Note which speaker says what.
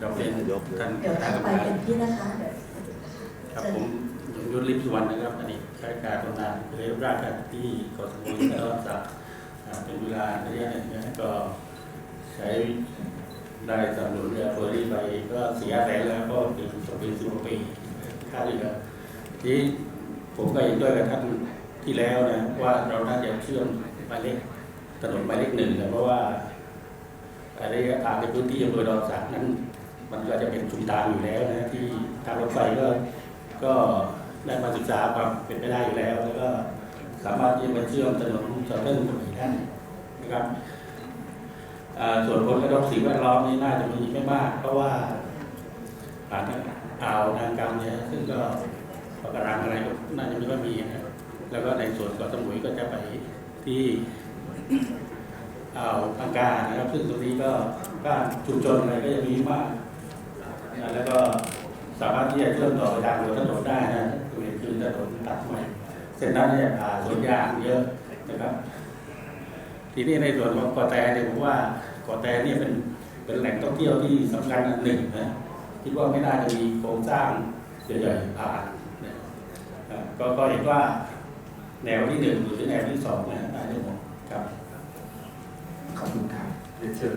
Speaker 1: เราเป็นท่าน
Speaker 2: เดี๋ยว
Speaker 1: ท่า
Speaker 2: ต่
Speaker 1: น
Speaker 2: อก
Speaker 1: รร
Speaker 2: ไป
Speaker 1: มการ
Speaker 2: เป็นพี่นะคะเดี๋ยว
Speaker 1: ครับผมยงยุทธลิมสุวรรณนะครับอดีตข้าราชการบำนาญเคยรับราชการที่กสมุทรสาครอ่าเป็นเวลาระยะหนึ่งนะก็ใช้ได้สำรวจเรือเฟอร์รี่ไปก็เสียแสนแล้วก็เป็นสองปีสิบกว่าปีค่าเรือที่ผมก็เห็นด้วยกับท่านที่แล้วนะว่าเราน่าจะเชื่อมหมายเลขถนนหมายเลขหนึ่งนะเพราะว่าระยะทางในพื้นที่อำเภอดอนสักนั้น มันก็จะเป็นชุมทางอยู่แล้วนะที่ทางรถไฟก็ก็ได้มาศึกษาความเป็นไปได้อยู่แล้ว แล้วก็สามารถที่จะมาเชื่อมถนนสะเทินกับอีกได้นะครับส่วนผลกระทบสิ่งแวดล้อมนี่น่าจะมีไม่มาก เพราะว่าผ่านอ่าวนางกรรมเนี่ยซึ่งก็ปะการังอะไรก็น่าจะไม่ค่อยมีนะแล้วก็ในส่วนเกาะสมุยก็จะไปที่อ่าวอังกานะครับ ซึ่งตรงนี้ก็บ้านชุมชนอะไรก็จะมีมาก แล้วก็สามารถที่จะเชื่อมต่อไปทางหัวถนนได้นะตรงนี้คือถนนตัดใหม่เส้นนั้นเนี่ยผ่าสวนยางเยอะนะครับ ทีนี้ในส่วนของเกาะแตเนี่ยผมว่าเกาะแตเนี่ยเป็นเป็นแหล่งท่องเที่ยวที่สำคัญอันหนึ่งนะคิดว่าไม่น่าจะมีโครงสร้างใหญ่ๆผ่านนะอ่าก็ก็เห็นว่าแนวที่หนึ่งหรือแนวที่สองนะน่าจะเหมาะครับ
Speaker 3: ขอบคุณครับเรียนเชิญ